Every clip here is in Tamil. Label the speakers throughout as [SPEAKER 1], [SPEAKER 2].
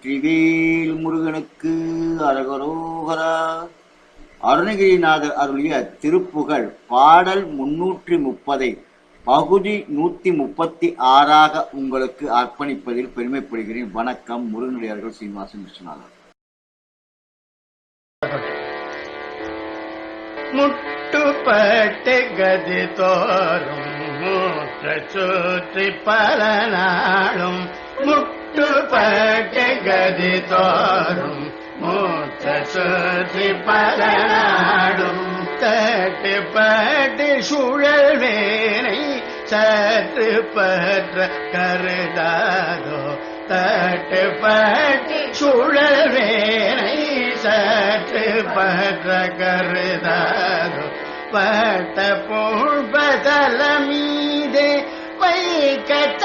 [SPEAKER 1] வெற்றிவேல் முருகனுக்கு அரகரோகரா. அருணகிரிநாதர் அருளிய திருப்புகழ் பாடல் முன்னூற்றி முப்பதை பகுதி நூத்தி முப்பத்தி ஆறாக உங்களுக்கு அர்ப்பணிப்பதில் பெருமைப்படுகிறேன். வணக்கம். முருகனடியார்கள் சீனிவாசன் விஸ்வநாதன்
[SPEAKER 2] முட்டுப்பட்டு கதி தோறும் மூற்ற சுற்றி பல நாளும் ஜகதி தோறும் மூத்த சுற்றி பலனாடும் தட்டுப்பட்டு சுழல் வேனை சற்று பற்ற கருதாதோ. தட்டுப்பட்டு சுழல் வேனை சற்று பற்ற கருதாதோ. பட்ட புழ்பதல மீதே வைக்கத்த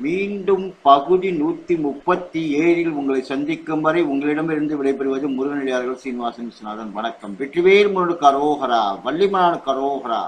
[SPEAKER 1] மீண்டும் பகுதி நூத்தி முப்பத்தி ஏழில் உங்களை சந்திக்கும் வரை உங்களிடமிருந்து விடைபெறுவது முருகனடியார்கள் சீனிவாசன் விஸ்வநாதன். வணக்கம். வெற்றிவேல் முருகனுக்கு அரோகரா வள்ளிமலானுக்கு அரோகரா.